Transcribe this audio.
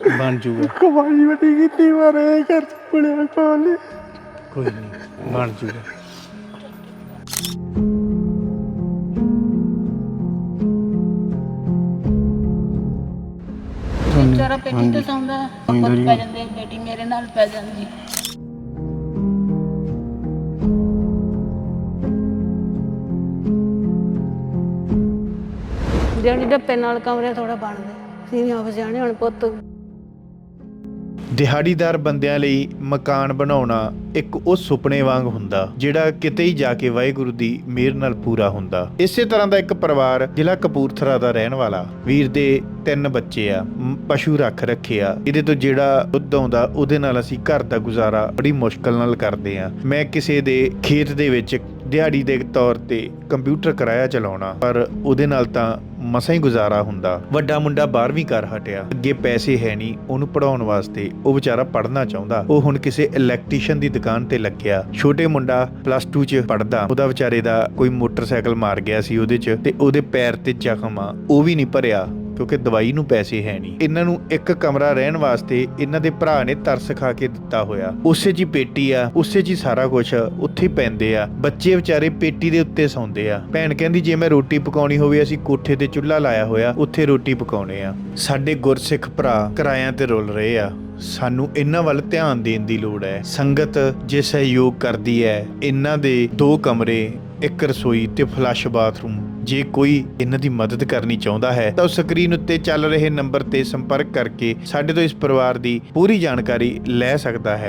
ਬਣ ਜੂਗਾ। ਕਮਾਈ ਵੱਡੀ ਕੀਤੀ ਮਾਰੇ ਘਰ ਚ ਬੜਿਆ ਕੋਲ ਕੋਈ ਨਹੀਂ ਬਣ ਜੂਗਾ। ਵਿਚਾਰਾ ਪੇਟੀ ਤੇ ਸੌਂਦਾ ਖੁਦ ਪੈ ਜਾਂਦੇ ਬੇਟੀ ਮੇਰੇ ਨਾਲ ਪੈ ਜਾਂਦੀ ਜਿਹੜੀ ਡੱਪੇ ਨਾਲ ਕਮਰੇ ਥੋੜਾ ਬਣਦੇ ਸੀ ਨਹੀਂ ਆਪ ਜਾਣੇ ਹੁਣ ਪੁੱਤ। ਦਿਹਾੜੀਦਾਰ ਬੰਦਿਆਂ ਲਈ ਮਕਾਨ ਬਣਾਉਣਾ ਇੱਕ ਉਹ ਸੁਪਨੇ ਵਾਂਗ ਹੁੰਦਾ, ਜਿਹੜਾ ਕਿਤੇ ਹੀ ਜਾ ਕੇ ਵਾਹਿਗੁਰੂ ਦੀ ਮਿਹਰ ਨਾਲ ਪੂਰਾ ਹੁੰਦਾ। ਇਸੇ ਤਰ੍ਹਾਂ ਦਾ ਇੱਕ ਪਰਿਵਾਰ ਜ਼ਿਲ੍ਹਾ ਕਪੂਰਥਲਾ ਦਾ ਰਹਿਣ ਵਾਲਾ, ਵੀਰ ਦੇ ਤਿੰਨ ਬੱਚੇ ਆ ਪਸ਼ੂ ਰੱਖ ਰੱਖੇ ਆ ਇਹਦੇ ਤੋਂ ਜਿਹੜਾ ਦੁੱਧ ਆਉਂਦਾ, ਉਹਦੇ ਨਾਲ ਅਸੀਂ ਘਰ ਦਾ ਗੁਜ਼ਾਰਾ ਬੜੀ ਮੁਸ਼ਕਲ ਨਾਲ ਕਰਦੇ ਆ। ਮੈਂ ਕਿਸੇ ਦੇ ਖੇਤ ਦੇ ਵਿੱਚ ਦਿਹਾੜੀ ਦੇ ਤੌਰ ਤੇ ਕੰਪਿਊਟਰ ਕਿਰਾਇਆ ਚਲਾਉਣਾ, ਪਰ ਉਹਦੇ ਨਾਲ ਤਾਂ ਮਸਾਂ ਹੀ ਗੁਜ਼ਾਰਾ ਹੁੰਦਾ। ਵੱਡਾ ਮੁੰਡਾ 12ਵੀਂ ਕਰ ਹਟਿਆ। ਅੱਗੇ ਪੈਸੇ ਹੈ ਨਹੀਂ, ਉਹਨੂੰ ਪੜਾਉਣ ਵਾਸਤੇ ਉਹ ਵਿਚਾਰਾ ਪੜ੍ਹਨਾ ਚਾਹੁੰਦਾ। ਉਹ ਹੁਣ ਕਿਸੇ ਇਲੈਕਟ੍ਰੀਸ਼ੀਅਨ ਦੀ ਦੁਕਾਨ ਤੇ ਲੱਗਿਆ। ਛੋਟੇ ਮੁੰਡਾ ਪਲੱਸ 2 ਚ ਪੜਦਾ ਉਹਦਾ ਵਿਚਾਰੇ ਦਾ ਕੋਈ ਮੋਟਰਸਾਈਕਲ ਮਾਰ ਗਿਆ ਸੀ ਉਹਦੇ ਚ ਤੇ ਉਹਦੇ ਪੈਰ ਤੇ ਜ਼ਖਮ ਆ। ਉਹ ਵੀ ਨਹੀਂ ਭਰਿਆ। ਕਿਉਂਕਿ ਦਵਾਈ ਨੂੰ ਪੈਸੇ ਹੈ ਨਹੀਂ। ਇਹਨਾਂ ਨੂੰ ਇੱਕ ਕਮਰਾ ਰਹਿਣ ਵਾਸਤੇ ਇਹਨਾਂ ਦੇ ਭਰਾ ਨੇ ਤਰਸ ਖਾ ਕੇ ਦਿੱਤਾ ਹੋਇਆ। ਉਸੇ 'ਚ ਪੇਟੀ ਆ, ਉਸੇ 'ਚ ਸਾਰਾ ਕੁਝ ਉੱਥੇ ਪੈਂਦੇ ਆ। ਬੱਚੇ ਵਿਚਾਰੇ ਪੇਟੀ ਦੇ ਉੱਤੇ ਸੌਂਦੇ ਆ। ਭੈਣ ਕਹਿੰਦੀ, ਜੇ ਮੈਂ ਰੋਟੀ ਪਕਾਉਣੀ ਹੋਵੇ, ਅਸੀਂ ਕੋਠੇ ਤੇ ਚੁੱਲ੍ਹਾ ਲਾਇਆ ਹੋਇਆ, ਉੱਥੇ ਰੋਟੀ ਪਕਾਉਣੇ ਆ। ਸਾਡੇ ਗੁਰਸਿੱਖ ਭਰਾ ਕਿਰਾਇਆਂ ਤੇ ਰੁਲ ਰਹੇ ਆ। ਸਾਨੂੰ ਇਹਨਾਂ ਵੱਲ ਧਿਆਨ ਦੇਣ ਦੀ ਲੋੜ ਹੈ। ਸੰਗਤ ਜੇ ਸਹਿਯੋਗ ਕਰਦੀ ਹੈ, ਇਹਨਾਂ ਦੇ ਦੋ ਕਮਰੇ ਇੱਕ ਰਸੋਈ ਤੇ ਫਲੱਸ਼ ਬਾਥਰੂਮ। ਜੇ ਕੋਈ ਇਹਨਾਂ ਦੀ ਮਦਦ ਕਰਨੀ ਚਾਹੁੰਦਾ ਹੈ, ਤਾਂ ਉਹ ਸਕਰੀਨ ਉੱਤੇ ਚੱਲ ਰਹੇ ਨੰਬਰ ਤੇ ਸੰਪਰਕ ਕਰਕੇ ਸਾਡੇ ਤੋਂ ਇਸ ਪਰਿਵਾਰ ਦੀ ਪੂਰੀ ਜਾਣਕਾਰੀ ਲੈ ਸਕਦਾ ਹੈ।